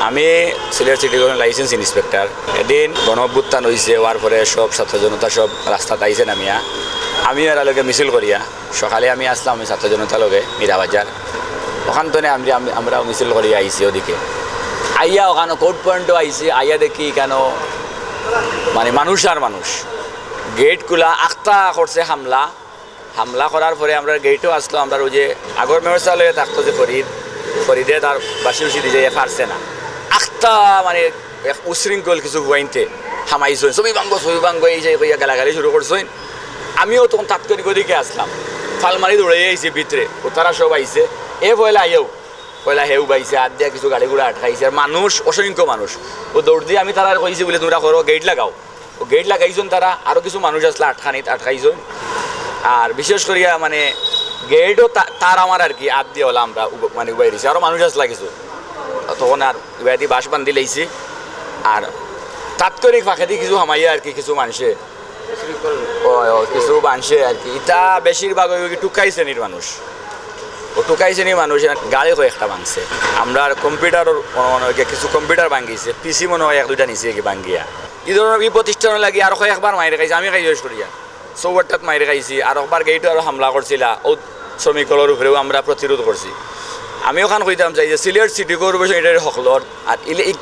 আমি Sylhet city corporation licence inspector এদিন গণঅভ্যুত্থান হয়েছে হওয়ার পরে সব ছাত্র জনতা সব রাস্তাত আইছে নামিয়া। আমি লগে মিছিল করিয়া, সকালে আমি আসলাম আমি ছাত্র জনতা লগে মীরাবাজার ওখান থেকে আমি আমি- আমরা মিছিল করিয়া আইছি ওদিকে। আইয়া ওখানে কোর্ট পয়েন্টও আইছি, আইয়া দেখি কেন মানে মানুষ আর মানুষ। গেট খোলা আখতা করছে হামলা। হামলা করার পরে আমরা গেটও আসলো, আমরা ওই যে আগর মেয়র সালে থাকতো যে ফরিদ। ফরিদে তার বাসি উসি দিয়ে পারছে না। আখতা মানে উশৃঙ্খল কিছু হুয়াইনতে হামাইছেন ছবি ভাঙ্গ ছবি ভাঙ্গ এই যে কইয়া গালাগালি শুরু করছেন আমিও তখন তাৎক্ষণিক ওদিকে আসলাম। ফালমারি দৌড়ে আইছে ভিতরে ও তারা সব আইছে এ পয়লা আইও পয়লা হেউ বাইছে, হাত দিয়া কিছু গাড়ি গুড়া আটকাইছে। আর মানুষ, অসংখ্য মানুষ। ও দৌড় দিয়ে আমি তারা কইছি বলে তোমরা করো, গেট লাগাও। ও গেট লাগাইছেন তারা আরও কিছু মানুষ আসলে আটখানিত আটকাইছেন। আর বিশেষ করিয়া মানে গেটও তার আমার আর কি, হাত দিয়ে হলাম আমরা মানে উবাই দিছি। আরও মানুষ আসলা কিছু। তখন আর দিয়ে বাস বান্ধি লাইছি। আর তাৎক্ষণিক ফাঁকে কিছু হামাইয়া আর কি কিছু মানুষে। কিছু মানুষে আর কি। ইটা বেশিরভাগ ওই টুকাই শ্রেণির মানুষ। ও টুকাই শ্রেণির মানুষ গাড়ি হয়ে কয়েকটা ভাঙছে। আমরা কম্পিউটার মনে হয় কিছু কম্পিউটার ভাঙিছে। পিসি মনে হয় এক দুইটা নিচে কি ভাঙ্গিয়া এই ধরনের এই প্রতিষ্ঠান লাগি আরও কয়েকবার মাইরে খাইছে। আমি খাই ইউজ করিয়া চৌবারটাত মাইরে খাইছি। আর একবার গেইটো আর হামলা করছিলা। ও শ্রমিকর উপরেও আমরা প্রতিরোধ করছি আমি ওখান কইতাম চাই যে সিলেট সিটি কর্পোরেশন এটার হকলর আর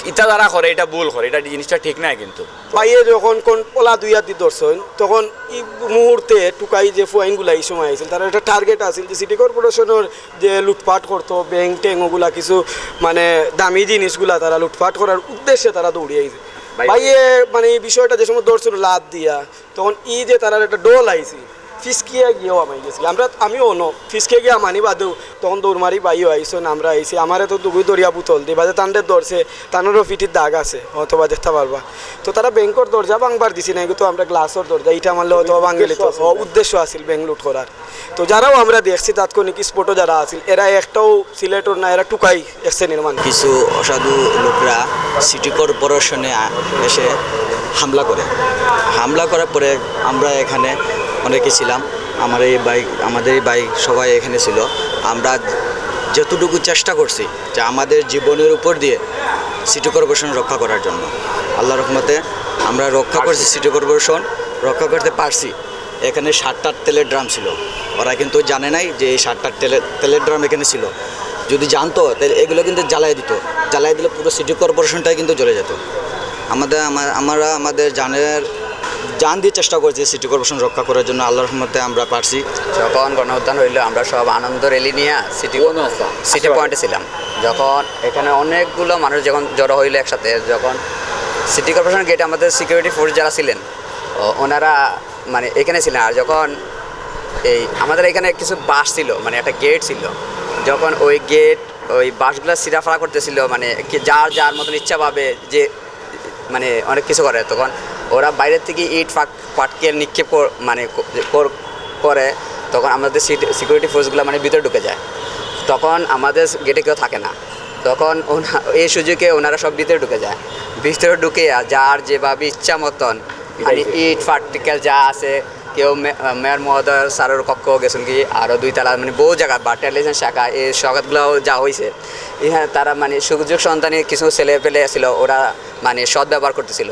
ইটা যারা করে এটা ভুল করে। এটা জিনিসটা ঠিক নাই কিন্তু। পাইয়ে যখন কোন পোলা দুইয়া দি ধরছেন তখন এই মুহূর্তে টুকাই যে ফুয়াইনগুলা এই সময় আইছিল তার একটা টার্গেট আছিল যে সিটি কর্পোরেশনের যে লুটপাট করতো ব্যাংক ট্যাঙ্ক ওগুলা কিছু মানে দামি জিনিসগুলা তারা লুটপাট করার উদ্দেশ্যে তারা দৌড়িয়ে আইছে। ভাই- ভাইয়ে মানে এই বিষয়টা যে সময় ধরছিল লাভ দিয়া তখন ই যে তারা একটা ডোল আইছি ফিসকিয়া গিয়েও আমি গেছি। আমরা আমিও ন ফিসকে গিয়ে মানি বাদেও তখন দৌড় মারি বাইও আইসন আমরা আইসি। আমারে তো দুগুই দরিয়া বুতল দি বাজে তান্ডের দরছে তানেরও ফিটির দাগ আছে অথবা দেখতে পারবা। তো তারা ব্যাংকর দরজা ভাঙবার দিছি না তো আমরা গ্লাসর দরজা ইটা মারলে হয়তো ভাঙিলে তো উদ্দেশ্য আছিল ব্যাংক লুট করার। তো যারাও আমরা দেখছি তাৎক্ষণিক স্পটও যারা আছিল এরা একটাও সিলেটর না এরা টুকাই এসছে নির্মাণ। কিছু অসাধু লোকরা সিটি কর্পোরেশনে এসে হামলা করে। হামলা করার পরে আমরা এখানে অনেকে ছিলাম। আমার এই বাইক আমাদের এই বাইক সবাই এখানে ছিল। আমরা যতটুকু চেষ্টা করছি যে আমাদের জীবনের উপর দিয়ে সিটি কর্পোরেশন রক্ষা করার জন্য। আল্লাহ রহমতে আমরা রক্ষা করছি সিটি কর্পোরেশন রক্ষা করতে পারছি। এখানে ষাটটার তেলের ড্রাম ছিল। ওরা কিন্তু জানে নাই যে এই ষাটটার তেলের তেলের ড্রাম এখানে ছিল। যদি জানতো তাহলে এগুলো কিন্তু জ্বালাই দিত। জ্বালাই দিলে পুরো সিটি কর্পোরেশনটাই কিন্তু জ্বলে যেত। আমাদের আমা- আমরা আমাদের জানের জান দিয়ে চেষ্টা করছি সিটি কর্পোরেশন রক্ষা করার জন্য। আল্লাহর রহমতে আমরা পারছি। যখন গণউত্থান হইল আমরা সব আনন্দ রেলি নিয়ে সিটি সিটি পয়েন্টে ছিলাম। যখন এখানে অনেকগুলো মানুষ যখন জড়ো হইল একসাথে যখন সিটি কর্পোরেশন গেটে আমাদের সিকিউরিটি ফোর্স যারা ছিলেন ওনারা মানে এখানে ছিলেন। আর যখন এই আমাদের এখানে কিছু বাস ছিল মানে একটা গেট ছিল যখন ওই গেট ওই বাসগুলো সিরাফাড়া করতেছিল মানে কি যার যার মতন ইচ্ছা পাবে যে মানে অনেক কিছু করে তখন ওরা বাইরের থেকে ইট ফাঁক পাটকেল নিক্ষেপ মানে করে তখন আমাদের সিকিউরিটি ফোর্সগুলো মানে ভিতরে ঢুকে যায়। তখন আমাদের গেটে কেউ থাকে না। তখন এই সুযোগে ওনারা সব ভিতরে ঢুকে যায়। ভিতরে ঢুকে যার যেভাবে ইচ্ছা মতন মানে ইট পার্টিকেল যা আছে কেউ মেয়র মহোদয় স্যারের কক্ষ গেছেন কি আরও দুই তালা মানে বহু জায়গা বাটালিজেন শাখা এই শাখাগুলোও যা হয়েছে এখানে তারা মানে সুযোগ সন্তানে কিছু ছেলে পেলে ছিল ওরা মানে সৎ ব্যবহার করতেছিল।